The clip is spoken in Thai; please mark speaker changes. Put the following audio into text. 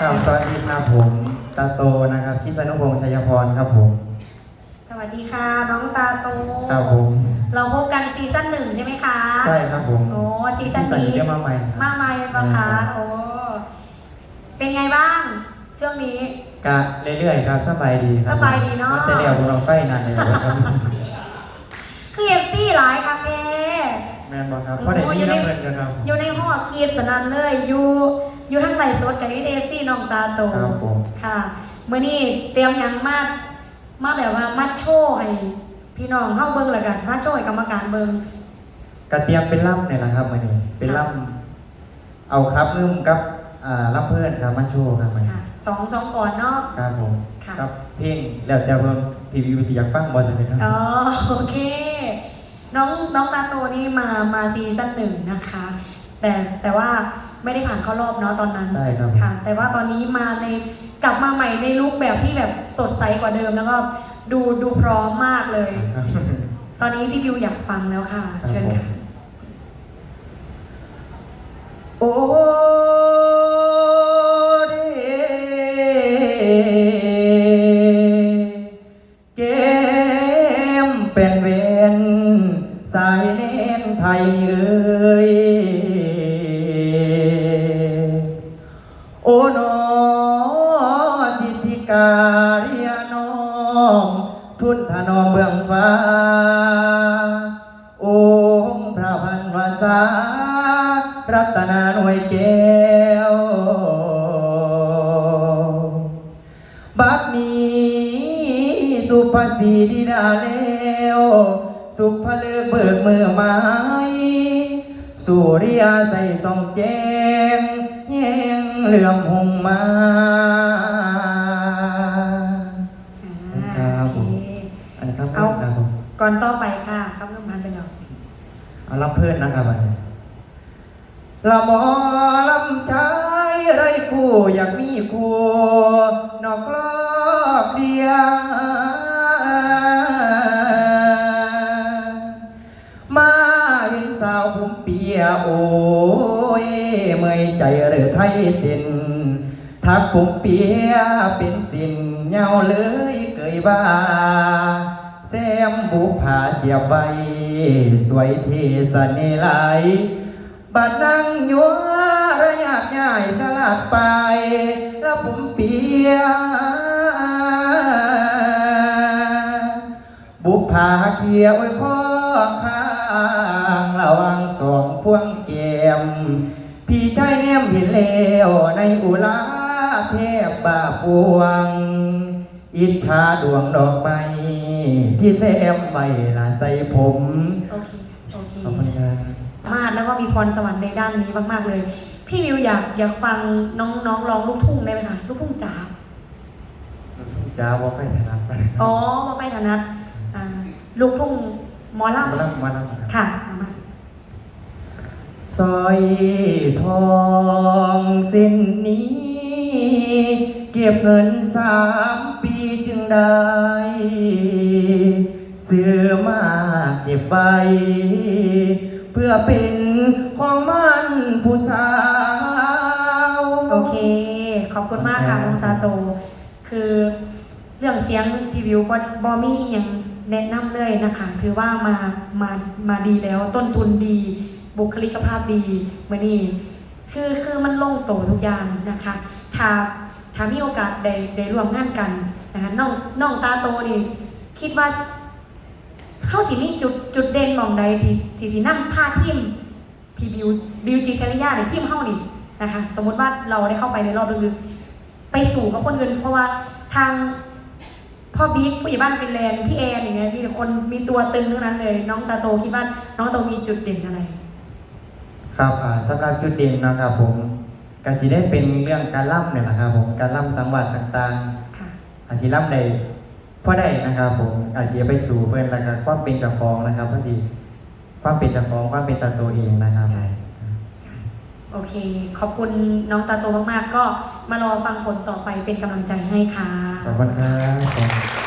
Speaker 1: ครับสวัสดีครับผมตาโตนะครับชิสนุพงษ์ชัยพรครับผม
Speaker 2: สวัสดีค่ะ น้องตาโต
Speaker 1: ครับผม
Speaker 2: เราพบกันซีซั่นหนึ่งใช่ไหมคะ
Speaker 1: ใช่ครับผม
Speaker 2: โอ้ซีซั่นนี้
Speaker 1: เรียกมาใหม่
Speaker 2: มากมายปะคะ โอ้ เป็นไงบ้าง ช่วงนี้
Speaker 1: กะเรื่อยๆครับสบายดีครับ
Speaker 2: สบายดีเนอะ
Speaker 1: แต่เดี๋ยวเราไฟนานเลยครับ
Speaker 2: คือเอฟซีหลายค่ะแก
Speaker 1: แมนบอกครับเพราะเดี๋ยวนี้น้ำเงินกันครับ
Speaker 2: อยู่ในห้องกรีดสนั่นเลยอยู่ อยู่ทั้งไหลฟ์สดกับเอฟซีน้องตาโต
Speaker 1: ครับผม
Speaker 2: ค่ะเมื่อนี้เตรียมหยังมามาแบบว่ามาโชว์ให้พี่น้องเข้าเบิ้งแล้วกันมาโชว์ให้กรรมการเบิ้ง
Speaker 1: กระเตรียมเป็นล่ำเนี่ยแหละครับมันนี้เป็นล่ำเอาครับนึ่มกับอ่าล่ำเพื่อนครับมาโชว์ครับมัน
Speaker 2: ค่ะสองสองก่อนเนาะ
Speaker 1: ครับผม
Speaker 2: ค่ะ
Speaker 1: ครับเพลงแล้วแต่เพิ่มพีวีซีอยากฟังบอลจะเป็นครับ
Speaker 2: อ๋อโอเค น้องน้องตาโตนี่มามาซีซั่นหนึ่งนะคะ แต่แต่ว่า ไม่ได้ผ่านเข้ารอบเนาะตอนนั้น
Speaker 1: ใช่ครับ
Speaker 2: ค่ะ แต่ว่าตอนนี้มาในกลับมาใหม่ในลุคแบบที่แบบสดใสกว่าเดิมแล้วก็ดูดูพร้อมมากเลย
Speaker 1: ครับ
Speaker 2: ตอนนี้พี่บิวอยากฟังแล้วค่ะ
Speaker 1: ครับ
Speaker 2: เชิญ
Speaker 1: ผม
Speaker 2: ค่ะ
Speaker 1: โอ้เด ฟ้า องค์พระพันวาสารัตนาหน่วยแก้ว บัดนี้สุภาษีดีดาแล้วสุภเลือกเบิกมือไม้สุริยาใส่ส่องแจ้งแย่งเหลื่อมหงมา
Speaker 2: อ่า
Speaker 1: ครับ
Speaker 2: โอ
Speaker 1: ผม
Speaker 2: เค
Speaker 1: อั นนี้ครับ
Speaker 2: เอา
Speaker 1: ครับผม
Speaker 2: ก่อนต่อไปค่ะครับน้ำพันไปแล้ว
Speaker 1: เอารับเพื่อนนะครับอันนี้ละหมอลำชายไรคู่อยากมีคู่นอกกลอกเดียวมาเห็นสาวผมเปียโอ้ยเมื่อยใจหรือไทยสิน ทักผมเปียเป็นสินเงาเลยเกยบ้าแซมบุผาเสียใบสวยเทสเนไหลายบัดนั่งยัวระยากง่ายสลัดไป แล้วผมเปียบุพาเขียวไว้ข้อข้างระวังสองพวงแก้มพี่ชายแนมเห็นแล้วในอุลา เทพบาปวง อิจฉาดวงดอกไม้ที่แซมใบละใส่ผม
Speaker 2: โอเค โอเค
Speaker 1: ขอบคุณครับ
Speaker 2: มากแล้วก็มีพรสวรรค์ในด้านนี้มาก ๆ เลย พี่วิวอยากอยากฟังน้องน้องร้องลูกทุ่งได้ไหมคะ ลูกทุ่งจ๋า
Speaker 1: จ้าว่าไปถนัดไป
Speaker 2: อ๋อมาไปถนัดอ่าลูกทุ่งหมอล
Speaker 1: มาแล้วมาแล้วำ
Speaker 2: ค่ะเอามา
Speaker 1: สร้อยทองเส้นนี้เก็บเงินสามปีจึงได้เสื้อมาเก็บไว้เพื่อเป็นของมันผู้สาว
Speaker 2: โอเค ขอบคุณมากค่ะน้องตาโต คือเรื่องเสียงพี่วิวก็บอมี่ยังแนะนำเลยนะคะถือว่ามา มา มาดีแล้วต้นทุนดี บุคลิกภาพดีเมื่อนี้คือ คือมันลงโตทุกอย่างนะคะถ้า ถ้ามีโอกาสได้ได้ร่วมงานกันนะคะน้องน้องตาโตนี่คิดว่าเขาสิมีจุดจุดเด่นมองใดที่ที่สินั่งผ้าทิมพีบิวบิวจิจริยาในทีมเฮานี่นะคะ สมมติว่าเราได้เข้าไปในรอบลึกๆไปสู่กับคนอื่นเพราะว่าทางพ่อบิ๊กผู้ใหญ่บ้านฟินแลนด์พี่แอนอย่างเงี้ยมีคนมีตัวตึงทั้งนั้นเลย น้องตาโตคิดว่าน้องตาโตมีจุดเด่นอะไร
Speaker 1: ครับอ่าสำหรับจุดเด่นนะครับผม กสิได้เป็นเรื่องการล่ำเนี่ยแหละครับผมการล่ำสังวัตต่างๆ
Speaker 2: ค่ะ
Speaker 1: อาชีล่ำใดพ่อได้นะครับผมอาชีไปสู่เพื่อนแล้วก็ความเป็นเจ้าของนะครับพ่อสิความเป็นเจ้าของความเป็นตนตัวเองนะครับ
Speaker 2: โอเค ขอบคุณน้องตาโตมากๆ ก็มารอฟังผลต่อไปเป็นกำลังใจให้ค่ะ
Speaker 1: ขอบคุณครับ